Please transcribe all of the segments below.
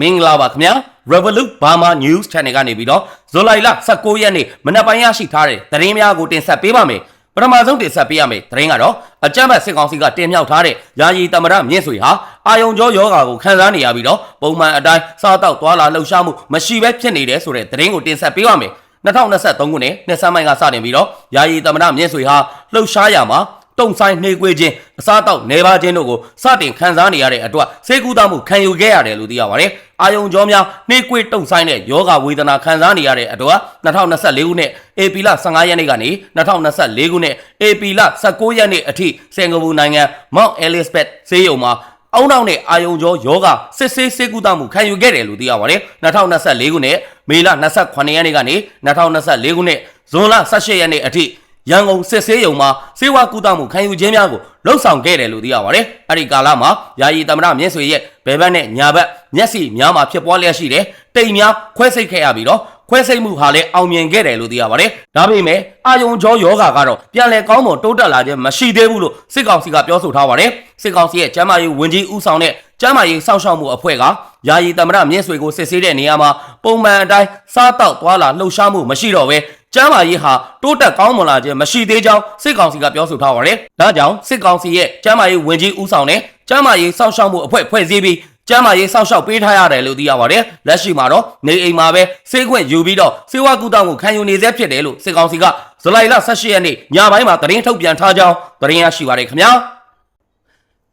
မင်္ဂလာပါခင်ဗျာ Revolut Burma News Channel ကနေပြီးတော့ဇူလိုင်လ19ရက်နေ့မနက်ပိုင်းရရှိထားတဲ့သတင်းများကိုတင်ဆက်ပေးပါမယ်ပထမဆုံးတင်ဆက်ပေးရမယ့်သတင်းကတော့အကြမ်းဖက်စစ်ကောင်စီကတင်မြှောက်ထားတဲ့ယာယီသမရမြင့်ဆွေဟာအာယုံကြောယောဂါကိုခံစားနေရပြီးတော့ပုံမှန်အတိုင်းစားတောက်သွားလာလှုပ်ရှားမှုမရှိဘဲဖြစ်နေတယ်ဆိုတဲ့သတင်းကိုတင်ဆက်ပေးပါမယ်2023ခုနှစ်နှစ်ဆန်းပိုင်းကစတင်ပြီးတော့ယာယီသမရမြင့်ဆွေဟာလှုပ်ရှားရမှာတုံဆိုင်နှေးကွေးခြင်းအစားတောက်နေပါခြင်းတို့ကိုစတင်ခံစားနေရတဲ့အတွက်စေကူတာမှုခံယူခဲ့ရတယ်လို့သိရပါတယ်။ အာယုံကြောများနှေးကွေးတုံဆိုင်တဲ့ယောဂဝေဒနာခံစားနေရတဲ့အတွက်2024ခုနှစ်ဧပြီလ15ရက်နေ့ကနေ2024ခုနှစ်ဧပြီလ19ရက်နေ့အထိစင်ကာပူနိုင်ငံ Mount Elizabeth ဆေးရုံမှာအောင်းနောက်နဲ့အာယုံကျော်ယောဂစစ်ဆေးစေကူတာမှုခံယူခဲ့တယ်လို့သိရပါတယ်2024ခုနှစ်မေလ28ရက်နေ့ကနေ2024ခုနှစ်ဇွန်လ18ရက်နေ့အထိ ရန်ကုန်စစ်ဆေးရုံမှာစေဝါကူတာမှုခံယူခြင်းများကိုလှုပ်ဆောင်ခဲ့တယ်လို့သိရပါတယ်။အဲ့ဒီကာလမှာယာယီသမရမြင့်ဆွေရဲ့ဘဲဘက်နဲ့ညာဘက်မျက်စိများမှာဖြစ်ပွားလျက်ရှိတယ်။တိမ်များခွဲစိတ်ခဲ့ရပြီးတော့ခွဲစိတ်မှုဟာလည်းအောင်မြင်ခဲ့တယ်လို့သိရပါတယ်။ဒါပေမဲ့အာယုံကျော်ယောဂါကတော့ပြန်လည်ကောင်းမွန်တိုးတက်လာခြင်းမရှိသေးဘူးလို့စစ်ကောင်စီကပြောဆိုထားပါတယ်။စစ်ကောင်စီရဲ့ကျမ်းမာရေးဝန်ကြီးဦးဆောင်တဲ့ကျမ်းမာရေးစောင့်ရှောက်မှုအဖွဲ့ကယာယီသမရမြင့်ဆွေကိုစစ်ဆေးတဲ့နေရာမှာပုံမှန်အတိုင်းစားတောက်သွားလာလှုပ်ရှားမှုမရှိတော့ဘဲ ကျမ်းမာရေးဟာတိုးတက်ကောင်းမွန်လာခြင်းမရှိသေးကြောင်းစစ်ကောင်စီကပြောဆိုထားပါတယ်။ဒါကြောင့်စစ်ကောင်စီရဲ့ကျမ်းမာရေးဝန်ကြီးဦးဆောင်တဲ့ကျမ်းမာရေးစောင့်ရှောက်မှုအဖွဲ့ဖွဲ့စည်းပြီးကျမ်းမာရေးစောင့်ရှောက်ပေးထားရတယ်လို့သိရပါတယ်။လက်ရှိမှာတော့နေအိမ်မှာပဲစေခွင့်ယူပြီးတော့စေဝါကူတောင်းကိုခံယူနေသေးဖြစ်တယ်လို့စစ်ကောင်စီကဇူလိုင်လ18ရက်နေ့ညပိုင်းမှာသတင်းထုတ်ပြန်ထားကြောင်းသတင်းရရှိပါတယ်ခင်ဗျာ။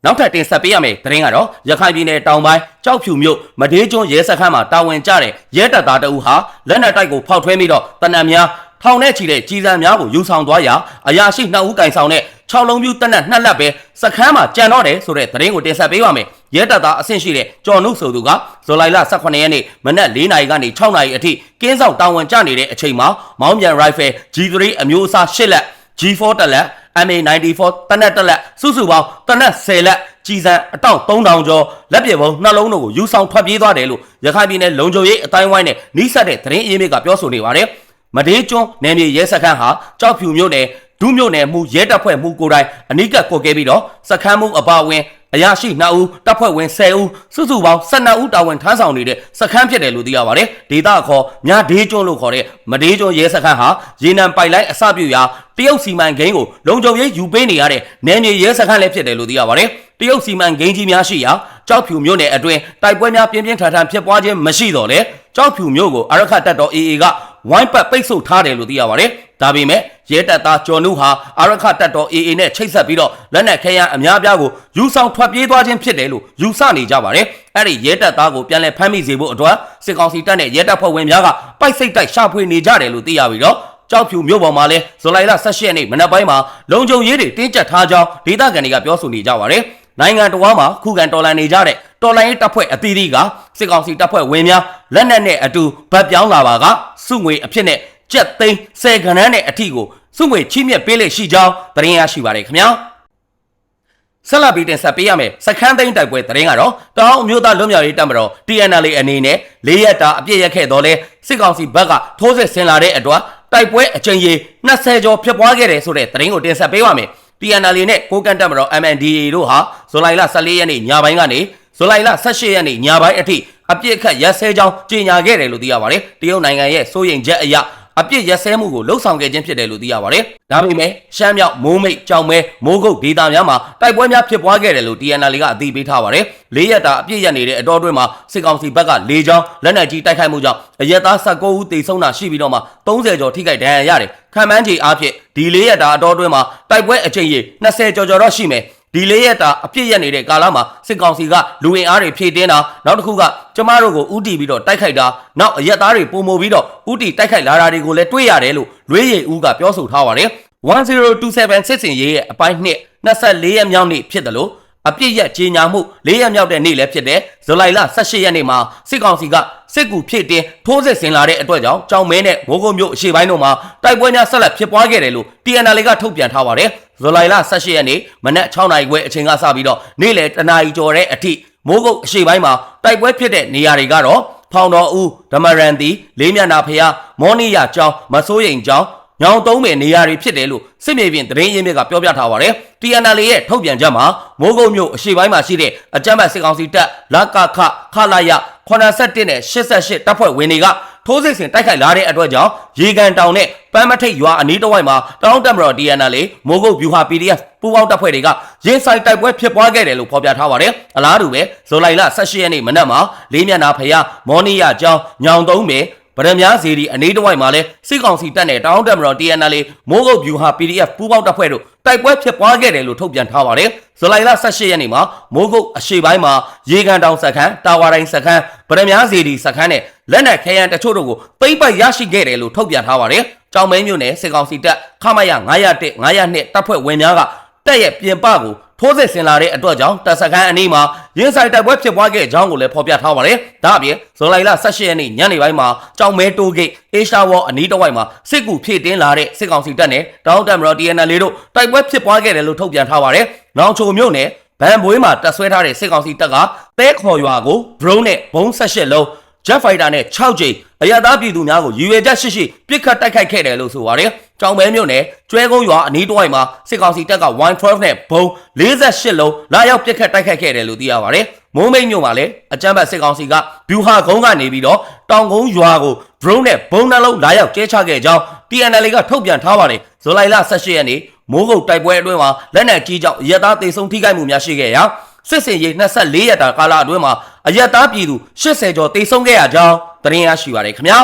နောက်ထပ်တင်ဆက်ပေးရမယ့်သတင်းကတော့ရခိုင်ပြည်နယ်တောင်ပိုင်းကြောက်ဖြူမြို့မဒေးကျွန်းရဲစခန်းမှာတာဝန်ကျတဲ့ရဲတပ်သားတအူဟာလက်နက်တိုက်ကိုဖောက်ထွဲပြီးတော့တနက်များထောင်ထဲချီတဲ့ကြီးစံများကိုယူဆောင်သွားရာအရာရှိနှစ်ဦးကင်ဆောင်တဲ့6လုံးပြူတနက်နှစ်လက်ပဲစခန်းမှာကြံတော့တယ်ဆိုတဲ့သတင်းကိုတင်ဆက်ပေးပါမယ်ရဲတပ်သားအဆင့်ရှိတဲ့ကျော်နုဆိုသူကဇူလိုင်လ18ရက်နေ့မနက်4နာရီကနေ6နာရီအထိကင်းဆောင်တာဝန်ကျနေတဲ့အချိန်မှာမောင်းပြန် rifle G3 အမျိုးအစား8လက် G4 တက်လက် MA94 တနက်တက်လက်စုစုပေါင်းတနက်10လက်ကြီးစံအတောင့်3000ကျော်လက်ပြပုံနှလုံးတို့ကိုယူဆောင်ထွက်ပြေးသွားတယ်လို့ရခိုင်ပြည်နယ်လုံခြုံရေးအတိုင်းဝိုင်းနဲ့နှိစက်တဲ့သတင်းအရင်းမြစ်ကပြောဆိုနေပါတယ်။မဒေးကျွန်းနယ်မြေရဲစခန်းဟာကြောက်ဖြူမြို့နယ်ဒုမြို့နယ်မှုရဲတပ်ဖွဲ့မှုကိုယ်တိုင်အနိကကွက်ခဲ့ပြီးတော့စခန်းမှုအပါအဝင် အရာရှိ2ဦးတပ်ဖွဲ့ဝင်10ဦးစုစုပေါင်း12ဦးတာဝန်ထမ်းဆောင်နေတဲ့စခန်းဖြစ်တယ်လို့သိရပါတယ်။ဒေတာခေါ်မြဒေးကျွန်းလို့ခေါ်တဲ့မဒေးကျွန်းရဲစခန်းဟာရေနံပိုက်လိုင်းအစပြုရာတရုတ်စီမံကိန်းကိုလုံခြုံရေးယူပေးနေရတဲ့နယ်မြေရဲစခန်းလည်းဖြစ်တယ်လို့သိရပါတယ်။တရုတ်စီမံကိန်းကြီးများရှိရာကြောက်ဖြူမြို့နယ်အတွင်းတိုက်ပွဲများပြင်းပြင်းထန်ထန်ဖြစ်ပွားခြင်းမရှိတော့လေကြောက်ဖြူမြို့ကိုအရခတ်တပ်တော် AA က ဝိုင်းပတ်ပိတ်ဆို့ထားတယ်လို့သိရပါတယ်။ဒါပေမဲ့ရဲတပ်သားကျော်နုဟာအရခတ်တပ်တော် AA နဲ့ချိတ်ဆက်ပြီးတော့လက်နက်ခဲယမ်းအများပြားကိုယူဆောင်ထွက်ပြေးသွားခြင်းဖြစ်တယ်လို့ယူဆနေကြပါတယ်။အဲ့ဒီရဲတပ်သားကိုပြန်လည်ဖမ်းမိစေဖို့အတွက်စစ်ကောင်စီတပ်နဲ့ရဲတပ်ဖွဲ့ဝင်များကပိုက်စိတ်တိုက်ရှာဖွေနေကြတယ်လို့သိရပြီးတော့ကြောက်ဖြူမြို့ပေါ်မှာလဲဇူလိုင်လ18ရက်နေ့မနက်ပိုင်းမှာလုံခြုံရေးတွေတင်းကျပ်ထားကြောင်းဒေသခံတွေကပြောဆိုနေကြပါတယ်။နိုင်ငံတော်မှာခုခံတော်လှန်နေကြတဲ့ တော်လှန်ရေးတပ်ဖွဲ့အသီးသီးကစစ်ကောင်စီတပ်ဖွဲ့ဝင်များလက်နက်နဲ့အတူဗတ်ပြောင်းလာပါကစုငွေအဖြစ်နဲ့ကြက်သိန်း10ခန်းနဲ့အထီကိုစုငွေချိမြက်ပေးလေရှိကြောင်းသတင်းရရှိပါတယ်ခင်ဗျာ။ဆက်လက်ပြီးတင်ဆက်ပေးရမယ်စခန်းသိန်းတိုက်ပွဲသတင်းကတော့တောင်အမျိုးသားလွတ်မြောက်ရေးတပ်မတော် TNL အနေနဲ့၄ရက်တာအပြည့်ရက်ခဲ့တော့လဲစစ်ကောင်စီဘက်ကထိုးစစ်ဆင်လာတဲ့အတွက်တိုက်ပွဲအကြိမ်ကြီး20ကျော်ဖြစ်ပွားခဲ့တယ်ဆိုတဲ့သတင်းကိုတင်ဆက်ပေးပါမယ် TNL နဲ့ကိုကန့်တပ်မတော် MNDAA တို့ဟာဇူလိုင်လ14ရက်နေ့ညပိုင်းကနေ ဇူလိုင်လ18ရက်နေ့ညပိုင်းအထိအပြစ်ခတ်ရက်စဲကြောင်းကြေညာခဲ့တယ်လို့သိရပါတယ်တရုတ်နိုင်ငံရဲ့စိုးရိမ်ချက်အရအပြစ်ရက်စဲမှုကိုလှုပ်ဆောင်ခဲ့ခြင်းဖြစ်တယ်လို့သိရပါတယ်။ဒါပေမဲ့ရှမ်းမြောက်မိုးမိတ်ကြောင်မဲမိုးကုတ်ဒေသများမှာတိုက်ပွဲများဖြစ်ပွားခဲ့တယ်လို့ TNL ကအသိပေးထားပါတယ်။လေးရက်တာအပြစ်ရက်နေတဲ့အတော်အတွင်းမှာစစ်ကောင်စီဘက်ကလေကြောင်းလက်နက်ကြီးတိုက်ခိုက်မှုကြောင့်အရက်သား19ဦးသေဆုံးတာရှိပြီးတော့မှ30ကျော်ထိခိုက်ဒဏ်ရာရတယ်။ခံမှန်းကြီးအားဖြင့်ဒီလေးရက်တာအတော်အတွင်းမှာတိုက်ပွဲအကြိမ်ရေ20ကျော်ကျော်တော့ရှိမယ်။ ဒီလေးရက်တာအပြစ်ရက်နေတဲ့ကာလမှာစစ်ကောင်စီကလူဝင်အားတွေဖြည့်တင်းတာနောက်တစ်ခုကကျမတို့ကိုဥတီပြီးတော့တိုက်ခိုက်တာနောက်အရက်သားတွေပုံမိုပြီးတော့ဥတီတိုက်ခိုက်လာတာတွေကိုလည်းတွေ့ရတယ်လို့လွေးရည်ဦးကပြောဆိုထားပါတယ်1027စစ်စင်ရေးရဲ့အပိုင်းနှစ်24ရက်မြောက်နေ့ဖြစ်တယ်လို့ အပြစ်ရက်ကြီးညာမှု၄ရက်မြောက်တဲ့နေ့လည်းဖြစ်တဲ့ဇူလိုင်လ18ရက်နေ့မှာစစ်ကောင်စီကစစ်ကူဖြစ်တင်ထိုးစစ်ဆင်လာတဲ့အတွက်ကြောင့်ကြောင်မဲနဲ့မိုးကုတ်မြို့အရှေ့ပိုင်းတို့မှာတိုက်ပွဲများဆက်လက်ဖြစ်ပွားခဲ့တယ်လို့ TNL ကထုတ်ပြန်ထားပါတယ်ဇူလိုင်လ18ရက်နေ့မနက်6နာရီခွဲအချိန်ကစပြီးတော့နေ့လယ်တနာရီကျော်တဲ့အထိမိုးကုတ်အရှေ့ပိုင်းမှာတိုက်ပွဲဖြစ်တဲ့နေရာတွေကတော့ဖောင်တော်ဦးဓမ္မရန်တီလေးမြတ်နာဖျားမောနီယာကျောင်းမစိုးရိမ်ကျောင်း ညောင်သုံးပင်နေရာတွေဖြစ်တယ်လို့စစ်မြေပြင်သတင်းရင်းမြစ်ကပြောပြထားပါတယ်။ TNL ရဲ့ထုတ်ပြန်ချက်မှာမိုးကုတ်မြို့အရှေ့ပိုင်းမှာရှိတဲ့အကြမ်းဖက်စစ်ကောင်စီတပ်လကခခလာယ81နဲ့88တပ်ဖွဲ့ဝင်တွေကထိုးစစ်ဆင်တိုက်ခိုက်လာတဲ့အတွက်ကြောင့်ရေကန်တောင်နဲ့ပန်းမထိတ်ရွာအနီးတစ်ဝိုက်မှာတောင်းတက်မတော် DNL မိုးကုတ်ဗျူဟာ PDF ပူးပေါင်းတပ်ဖွဲ့တွေကရင်ဆိုင်တိုက်ပွဲဖြစ်ပွားခဲ့တယ်လို့ဖော်ပြထားပါတယ်။အလားတူပဲဇူလိုင်လ18ရက်နေ့မနက်မှာလေးမျက်နှာဖျားမော်နီယာကျောင်းညောင်သုံးပင် ဗရမ ्या စီဒီအနေတစ်ဝိုက်မှာလဲစစ်ကောင်စီတပ်နဲ့တောင်းတက်မတော် TNL မိုးကုတ်ဗျူဟာ PDF ပူးပေါင်းတပ်ဖွဲ့တို့တိုက်ပွဲဖြစ်ပွားခဲ့တယ်လို့ထုတ်ပြန်ထားပါတယ်။ဇူလိုင်လ18ရက်နေ့မှာမိုးကုတ်အရှိပိုင်းမှာရေကန်တောင်စခန်းတာဝါတိုင်းစခန်းဗရမ ्या စီဒီစခန်းနဲ့လက်နက်ခဲယမ်းတချို့တို့ကိုပိတ်ပိုက်ရရှိခဲ့တယ်လို့ထုတ်ပြန်ထားပါတယ်။ကြောင်မဲမြို့နယ်စစ်ကောင်စီတပ်ခမရ901 902တပ်ဖွဲ့ဝင်များကတပ်ရဲ့ပြင်ပကို ထိုးစစ်ဆင်လာတဲ့အတွက်ကြောင့်တပ်စခန်းအနီးမှာရင်းဆိုင်တိုက်ပွဲဖြစ်ပွားခဲ့ကြောင်းကိုလည်းဖော်ပြထားပါတယ်။ဒါအပြင်ဇူလိုင်လ18ရက်နေ့ညနေပိုင်းမှာကြောင်မဲတိုးဂိတ်အေရှာဝေါ်အနီးတစ်ဝိုက်မှာစစ်ကူဖြည့်တင်းလာတဲ့စစ်ကောင်စီတပ်နဲ့တောင်းတမတော် TNL တို့တိုက်ပွဲဖြစ်ပွားခဲ့တယ်လို့ထုတ်ပြန်ထားပါတယ်။နောင်ချိုမြို့နယ်ဗန်ဘွေးမှာတပ်ဆွဲထားတဲ့စစ်ကောင်စီတပ်ကတဲခေါ်ရွာကို drone နဲ့ဘုံ18လုံး Jet Fighter နဲ့6ကြိမ် အရသာပြည်သူများကိုယူရချက်ရှိရှိပြစ်ခတ်တိုက်ခိုက်ခဲ့တယ်လို့ဆိုပါတယ်။ကြောင်မဲမြို့နယ်ကျွဲကုန်းရွာအနီးတစ်ဝိုက်မှာစစ်ကောင်စီတပ်က112နဲ့ဘုံ48လုံးလာရောက်ပြစ်ခတ်တိုက်ခိုက်ခဲ့တယ်လို့သိရပါတယ်။မိုးမိတ်မြို့မှာလည်းအကြမ်းဖက်စစ်ကောင်စီကဗျူဟာကုန်းကနေပြီးတော့တောင်ကုန်းရွာကို drone နဲ့ဘုံနှလုံးလာရောက်ကျဲချခဲ့ကြောင်း TNL ကထုတ်ပြန်ထားပါတယ်။ဇူလိုင်လ18ရက်နေ့မိုးကုတ်တိုက်ပွဲအတွင်းမှာလက်နက်ကြီးကြောင့်ရဲသားတေဆုံးထိခိုက်မှုများရှိခဲ့ရာ စစ်စင်ရေး24ရက်တာကာလအတွင်းမှာအရက်သားပြည်သူ80ကျော်တေဆုံးခဲ့ရကြောင်းသတင်းရရှိပါရခင်ဗျာ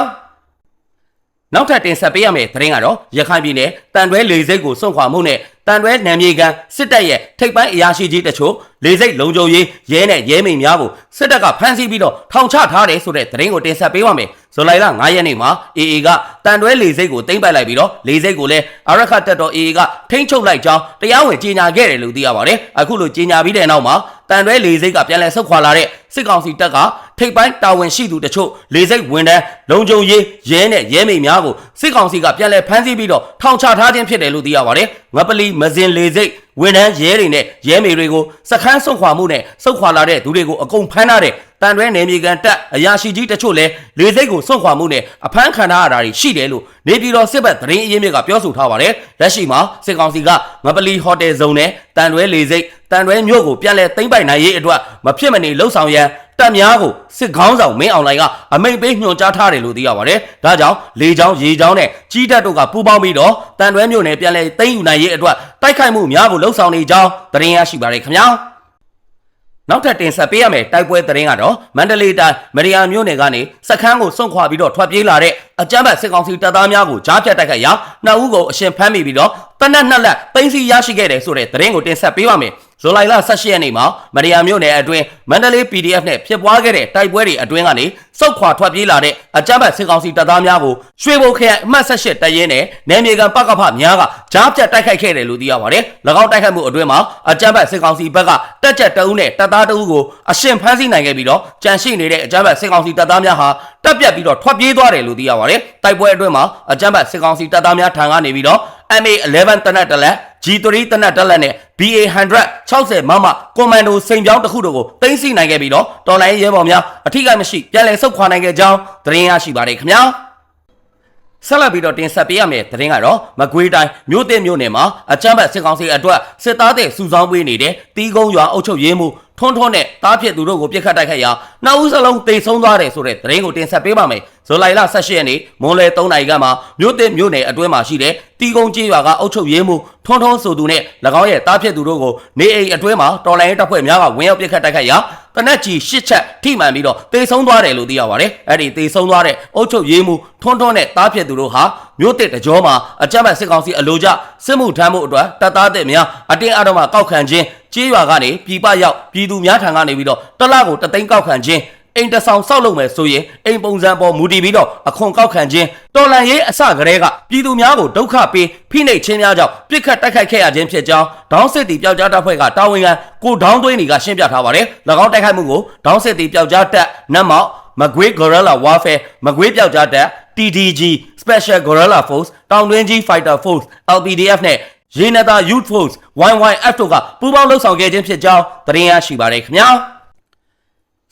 နောက်ထပ်တင်ဆက်ပေးရမယ့်သတင်းကတော့ရခိုင်ပြည်နယ်တန်တွဲလေစိတ်ကိုစွန့်ခွာမှုနဲ့တန်တွဲနယ်မြေကန်စစ်တပ်ရဲ့ထိပ်ပိုင်းအရာရှိကြီးတချို့လေစိတ်လုံခြုံရေးရဲနဲ့ရဲမိန်များကိုစစ်တပ်ကဖမ်းဆီးပြီးတော့ထောင်ချထားတယ်ဆိုတဲ့သတင်းကိုတင်ဆက်ပေးပါမယ် ဇူလိုင်လ9ရက်နေ့မှာ AA ကတန်တွဲလေစိတ်ကိုတင်ပိုက်လိုက်ပြီးတော့လေစိတ်ကိုလည်းအရခတ်တပ်တော် AA ကထိန်းချုပ်လိုက်ကြောင်းတရားဝင်ကြေညာခဲ့တယ်လို့သိရပါတယ်အခုလိုကြေညာပြီးတဲ့နောက်မှာတန်တွဲလေစိတ်ကပြန်လည်ဆုတ်ခွာလာတဲ့စစ်ကောင်စီတပ်ကထိပ်ပိုင်းတာဝန်ရှိသူတချို့လေစိတ်ဝန်တန်းလုံခြုံရေးရဲနဲ့ရဲမိန်များကိုစစ်ကောင်စီကပြန်လည်ဖမ်းဆီးပြီးတော့ထောင်ချထားခြင်းဖြစ်တယ်လို့သိရပါတယ်ငပလီမစင်လေစိတ်ဝန်ထမ်းရဲတွေနဲ့ရဲမေတွေကိုစခန်းဆုံးခွာမှုနဲ့စုတ်ခွာလာတဲ့သူတွေကိုအကုန်ဖမ်းထားတဲ့ တန်တွဲနယ်မြေကန်တက်အရာရှိကြီးတချို့လည်းလေစိတ်ကိုစွန့်ခွာမှုနဲ့အဖမ်းခံထားရတာတွေရှိတယ်လို့နေပြည်တော်စစ်ဘက်သတင်းအရင်းမြစ်ကပြောဆိုထားပါတယ်လက်ရှိမှာစစ်ကောင်စီကငပလီဟိုတယ်ဇုံနဲ့တန်တွဲလေစိတ်တန်တွဲမြို့ကိုပြန်လည်သိမ်းပိုက်နိုင်ရေးအတွက်မဖြစ်မနေလှုပ်ဆောင်ရန်တပ်များကိုစစ်ခေါင်းဆောင်မင်းအောင်လှိုင်ကအမိန့်ပေးညွှန်ကြားထားတယ်လို့သိရပါတယ်။ဒါကြောင့်လေကြောင်းရေကြောင်းနဲ့ကြီးတပ်တို့ကပူးပေါင်းပြီးတော့တန်တွဲမြို့နယ်ပြန်လည်သိမ်းယူနိုင်ရေးအတွက်တိုက်ခိုက်မှုများကိုလှုပ်ဆောင်နေကြောင်းသတင်းရရှိပါရခင်ဗျာ။ နောက်ထပ်တင်ဆက်ပေးရမယ့်တိုက်ပွဲသတင်းကတော့မန္တလေးတိုင်းမရီယာမြို့နယ်ကနေစခန်းကိုစွန့်ခွာပြီးတော့ထွက်ပြေးလာတဲ့အကြမ်းဖက်စစ်ကောင်စီတပ်သားများကိုကြားဖြတ်တိုက်ခိုက်ရာနှစ်ဦးကိုအရှင်ဖမ်းမိပြီးတော့တနက်နှစ်လက်သိမ်းဆီးရရှိခဲ့တယ်ဆိုတဲ့သတင်းကိုတင်ဆက်ပေးပါမယ်။ ဇူလိုင်လ18ရက်နေ့မှာမရီယာမြို့နယ်အတွင်းမန္တလေး PDF နဲ့ဖြစ်ပွားခဲ့တဲ့တိုက်ပွဲတွေအတွင်းကနေစုတ်ခွာထွက်ပြေးလာတဲ့အကြမ်းဖက်စစ်ကောင်စီတပ်သားများကိုရွှေဘုံခရိုင်အမှတ်18တပ်ရင်းနဲ့နယ်မြေကန်ပကဖများကကြားဖြတ်တိုက်ခိုက်ခဲ့တယ်လို့သိရပါတယ်။၎င်းတိုက်ခိုက်မှုအတွင်းမှာအကြမ်းဖက်စစ်ကောင်စီဘက်ကတက်ကြက်တအုပ်နဲ့တပ်သားတအုပ်ကိုအရှင်ဖမ်းဆီးနိုင်ခဲ့ပြီးတော့ကြန့်ရှိနေတဲ့အကြမ်းဖက်စစ်ကောင်စီတပ်သားများဟာတပ်ပြတ်ပြီးတော့ထွက်ပြေးသွားတယ်လို့သိရပါတယ်။တိုက်ပွဲအတွင်းမှာအကြမ်းဖက်စစ်ကောင်စီတပ်သားများထံကနေပြီးတော့ MA11 တနက်တလက် G3 တနက်တလက်နဲ့ BA100 60မမကွန်မန်ဒိုစိန်ပြောင်းတစ်ခုတို့ကိုတင်စီနိုင်ခဲ့ပြီးတော့တော်လိုင်းရဲဘော်များအထူးကမရှိပြန်လည်ဆုတ်ခွာနိုင်ခဲ့ကြောင်းသတင်းရရှိပါတယ်ခင်ဗျာဆက်လက်ပြီးတော့တင်ဆက်ပေးရမယ့်သတင်းကတော့မကွေးတိုင်းမြို့သစ်မြို့နယ်မှာအကြမ်းဖက်စစ်ကောင်စီအတွက်စစ်သားတဲ့စုဆောင်းပေးနေတဲ့တီးကုန်းရွာအုပ်ချုပ်ရေးမှူး ထွန်းထွန်းနဲ့တားဖြစ်သူတို့ကိုပြစ်ခတ်တိုက်ခိုက်ရာနှစ်ဦးစလုံးတိတ်ဆုံးသွားတယ်ဆိုတဲ့သတင်းကိုတင်ဆက်ပေးပါမယ်။ဇူလိုင်လ18ရက်နေ့မွန်လယ်3နာရီကမှမြို့သစ်မြို့နယ်အတွင်းမှာရှိတဲ့တီးကုန်းကျေးရွာကအုပ်ချုပ်ရေးမှူးထွန်းထွန်းဆိုသူနဲ့၎င်းရဲ့တားဖြစ်သူတို့ကိုနေအိမ်အတွင်းမှာတော်လိုင်းတပ်ဖွဲ့များကဝင်ရောက်ပြစ်ခတ်တိုက်ခိုက်ရာ တနက်ကြီးရှစ်ချက်ထိမှန်ပြီးတော့တေဆုံးသွားတယ်လို့သိရပါတယ်။အဲ့ဒီတေဆုံးသွားတဲ့အုပ်ချုပ်ရေးမှူးထွန်းထွန်းနဲ့တားဖြစ်သူတို့ဟာမြို့တစ်တကြောမှာအကြမ်းဖက်စစ်ကောင်စီအလို့ကျစစ်မှုထမ်းမှုအတွက်တပ်သားတဲ့များအတင်းအဓမ္မကောက်ခံခြင်းကြေးရွာကနေပြည်ပရောက်ပြည်သူများထံကနေပြီးတော့တလကိုတသိန်းကောက်ခံခြင်း အိမ်တဆောင်ဆောက်လုပ်မယ်ဆိုရင်အိမ်ပုံစံပေါ်မူတည်ပြီးတော့အခွန်ကောက်ခံခြင်းတော်လန်ရေးအစကတည်းကပြည်သူများကိုဒုက္ခပေးဖိနှိပ်ခြင်းများကြောင့်ပြစ်ခတ်တိုက်ခိုက်ခဲ့ရခြင်းဖြစ်ကြောင်းဒေါင်းစစ်တီပျောက်ကြားတပ်ဖွဲ့ကတာဝန်ခံကိုဒေါင်းသွင်းနေကရှင်းပြထားပါတယ်။၎င်းတိုက်ခိုက်မှုကိုဒေါင်းစစ်တီပျောက်ကြားတပ်နတ်မောက်မကွေး Gorilla Warfare မကွေးပျောက်ကြားတပ် TDG Special Gorilla Force တောင်တွင်းကြီး Fighter Force LPDF နဲ့ရေနတာ Youth Force YYF တို့ကပူးပေါင်းလှုပ်ဆောင်ခဲ့ခြင်းဖြစ်ကြောင်းသတင်းရရှိပါရခင်ဗျာ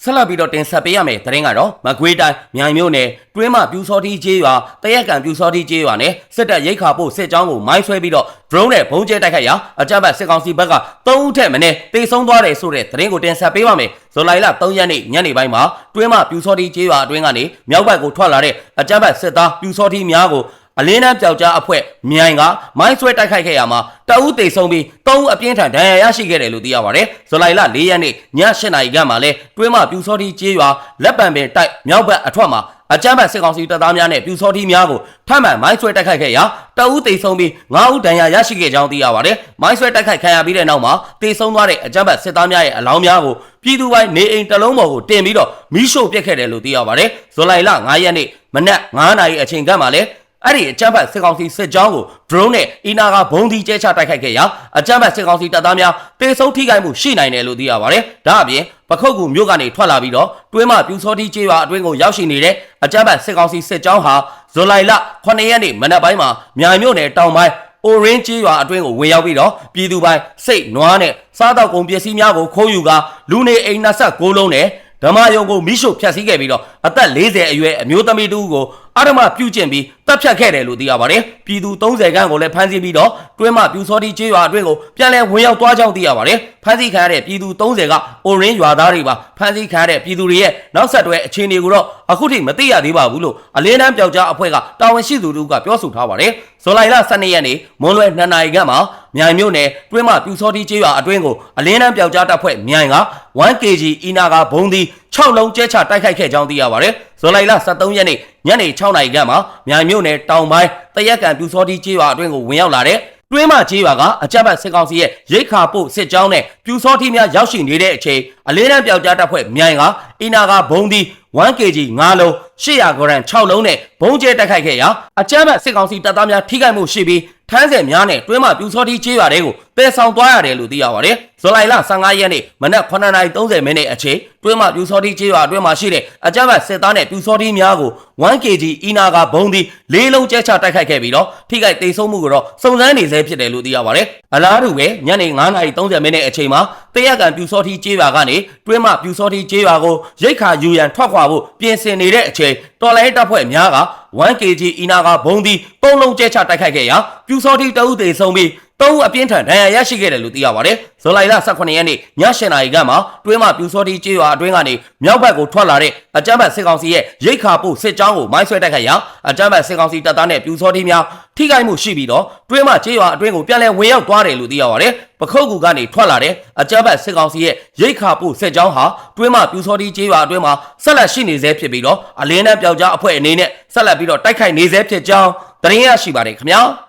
ဆက်လက်ပြီးတော့တင်ဆက်ပေးရမယ်သတင်းကတော့မကွေးတိုင်းမြိုင်မြို့နယ်တွင်းမပြူစောတိကျေးရွာတရက်ကန်ပြူစောတိကျေးရွာနဲ့စစ်တပ်ရိတ်ခါပို့စစ်ကြောင်းကိုမိုင်းဆွဲပြီးတော့ drone နဲ့ဘုံကျဲတိုက်ခိုက်ရာအကြမ်းဖက်စစ်ကောင်စီဘက်က3ဦးထက်မနည်းတေဆုံးသွားတယ်ဆိုတဲ့သတင်းကိုတင်ဆက်ပေးပါမယ်ဇူလိုင်လ3ရက်နေ့ညနေပိုင်းမှာတွင်းမပြူစောတိကျေးရွာအတွင်းကနေမြောက်ဘက်ကိုထွက်လာတဲ့အကြမ်းဖက်စစ်သားပြူစောတိများကို အလင်းတန်းပျောက်ကြားအဖွဲ့မြိုင်ကမိုင်းဆွဲတိုက်ခိုက်ခဲ့ရမှာတအုပ်တေဆုံးပြီး၃ဦးအပြင်းထန်ဒဏ်ရာရရှိခဲ့တယ်လို့သိရပါတယ်။ဇူလိုင်လ၄ရက်နေ့ည၈နာရီခန့်မှာလဲတွင်းမပြူစောတိကျေးရွာလက်ပံပင်တိုက်မြောက်ဘက်အထွက်မှာအကြမ်းဖက်စစ်ကောင်စီတပ်သားများနဲ့ပြူစောတိများကိုထပ်မံမိုင်းဆွဲတိုက်ခိုက်ခဲ့ရာတအုပ်တေဆုံးပြီး၅ဦးဒဏ်ရာရရှိခဲ့ကြောင်းသိရပါတယ်။မိုင်းဆွဲတိုက်ခိုက်ခံရပြီးတဲ့နောက်မှာတေဆုံးသွားတဲ့အကြမ်းဖက်စစ်သားများရဲ့အလောင်းများကိုပြည်သူပိုင်းနေအိမ်တစ်လုံးပေါ်ကိုတင်ပြီးတော့မိရှို့ပစ်ခဲ့တယ်လို့သိရပါတယ်။ဇူလိုင်လ9ရက်နေ့မနက်9နာရီအချိန်ခန့်မှာလဲ အဲ့ဒီအကြမ်းဖက်စစ်ကောင်စီစစ်ကြောင်းကို drone နဲ့အီနာကဘုံဒီကျဲချတိုက်ခိုက်ခဲ့ရာအကြမ်းဖက်စစ်ကောင်စီတပ်သားများတေဆုံးထိခိုက်မှုရှိနိုင်တယ်လို့သိရပါတယ်။ဒါအပြင်ပခုတ်ကူမြို့ကနေထွက်လာပြီးတော့တွင်းမပြူစောတိကျေးရွာအတွင်းကိုရောက်ရှိနေတဲ့အကြမ်းဖက်စစ်ကောင်စီစစ်ကြောင်းဟာဇူလိုင်လ9ရက်နေ့မနက်ပိုင်းမှာမြိုင်မြို့နယ်တောင်ပိုင်း Orange ကျေးရွာအတွင်းကိုဝင်ရောက်ပြီးတော့ပြည်သူပိုင်းစိတ်နွားနဲ့စားတောက်ကုန်ပစ္စည်းများကိုခိုးယူကာလူနေအိမ်26လုံးနဲ့ဓမ္မယုံကိုမိရှုဖျက်ဆီးခဲ့ပြီးတော့အသက်40အရွယ်အမျိုးသမီးတူကိုအာရမပြုတ်ကျင့်ပြီးတပ်ဖြတ်ခဲ့တယ်လို့သိရပါတယ်။ပြည်သူ30ခန်းကိုလည်းဖမ်းဆီးပြီးတော့တွင်းမပြူစောတိကျေးရွာအတွင်းကိုပြန်လည်ဝင်ရောက်သွားကြောင်းသိရပါတယ်။ဖမ်းဆီးခံရတဲ့ပြည်သူ30က Orange ရွာသားတွေပါဖမ်းဆီးခံရတဲ့ပြည်သူတွေရဲ့နောက်ဆက်တွဲအခြေအနေကိုတော့အခုထိမသိရသေးပါဘူးလို့အလင်းတန်းပျောက်ကြားအဖွဲ့ကတာဝန်ရှိသူတို့ကပြောဆိုထားပါတယ်။ဇူလိုင်လ12ရက်နေ့မွန်လွယ်2နာရီခန့်မှာမြိုင်မြို့နယ်တွင်းမပြူစောတိကျေးရွာအတွင်းကိုအလင်းတန်းပျောက်ကြားတပ်ဖွဲ့မြိုင်က 1kg အီနာကဘုံဒီ 6လုံးကျဲချတိုက်ခိုက်ခဲ့ကြောင်းသိရပါတယ်။ဇူလိုင်လ23ရက်နေ့ညနေ6နာရီခန့်မှာမြိုင်မြို့နယ်တောင်ပိုင်းတရက်ကန်ပြူစောတိကျေးရွာအတွင်းကိုဝင်ရောက်လာတဲ့တွင်းမကျေးရွာကအကြမ်းဖက်စစ်ကောင်စီရဲ့ရိတ်ခါပို့စစ်ကြောင်းနဲ့ပြူစောတိများရောက်ရှိနေတဲ့အချိန်အလေးတန်းပျောက်ကြားတပ်ဖွဲ့မြိုင်ကအီနာကဘုံဒီ 1kg 9လုံး800ဂရမ်6လုံးနဲ့ဘုံကျဲတိုက်ခိုက်ခဲ့ရာအကြမ်းဖက်စစ်ကောင်စီတပ်သားများထိခိုက်မှုရှိပြီးထမ်းဆက်များနဲ့တွင်းမပြူစောတိကျေးရွာတွေကို တည်ဆောင်သွားရတယ်လို့သိရပါတယ်။ဇူလိုင်လ15ရက်နေ့မနက်9:30မိနစ်အချိန်တွင်းမပြူစောတိကျေးရွာအတွင်းမှာရှိတဲ့အကြမ်းဖက်စစ်သားနဲ့ပြူစောတိများကို 1kg အီနာကဘုံဒီလေးလုံးကျဲချတိုက်ခိုက်ခဲ့ပြီးတော့ထိခိုက်ဒေဆုံးမှုကတော့စုံစမ်းနေဆဲဖြစ်တယ်လို့သိရပါတယ်။အလားတူပဲညနေ9:30မိနစ်အချိန်မှာတရက်ကန်ပြူစောတိကျေးရွာကနေတွင်းမပြူစောတိကျေးရွာကိုရိတ်ခါယူရန်ထွက်ခွာဖို့ပြင်ဆင်နေတဲ့အချိန်တော်လိုင်းတပ်ဖွဲ့များက 1kg အီနာကဘုံဒီပုံလုံးကျဲချတိုက်ခိုက်ခဲ့ရာပြူစောတိတအုပ်သေးဆုံးပြီး သုံးဦးအပြင်းထန်ဒဏ်ရာရရှိခဲ့တယ်လို့သိရပါတယ်။ဇူလိုင်လ18ရက်နေ့ည7:00နာရီခန့်မှာတွင်းမပြူစောတိကျေးရွာအတွင်းကနေမြောက်ဘက်ကိုထွက်လာတဲ့အကြမ်းဖက်စစ်ကောင်စီရဲ့ရိတ်ခါပို့စစ်ကြောင်းကိုမိုင်းဆွဲတိုက်ခိုက်ရာအကြမ်းဖက်စစ်ကောင်စီတပ်သားနဲ့ပြူစောတိများထိခိုက်မှုရှိပြီးတော့တွင်းမကျေးရွာအတွင်းကိုပြန်လည်ဝင်ရောက်သွားတယ်လို့သိရပါတယ်။ပခုတ်ကူကနေထွက်လာတဲ့အကြမ်းဖက်စစ်ကောင်စီရဲ့ရိတ်ခါပို့စစ်ကြောင်းဟာတွင်းမပြူစောတိကျေးရွာအတွင်းမှာဆက်လက်ရှိနေဆဲဖြစ်ပြီးတော့အလင်းနဲ့ပျောက်ကြားအဖွဲ့အနေနဲ့ဆက်လက်ပြီးတော့တိုက်ခိုက်နေဆဲဖြစ်ကြောင်းသတင်းရရှိပါတယ်ခင်ဗျာ။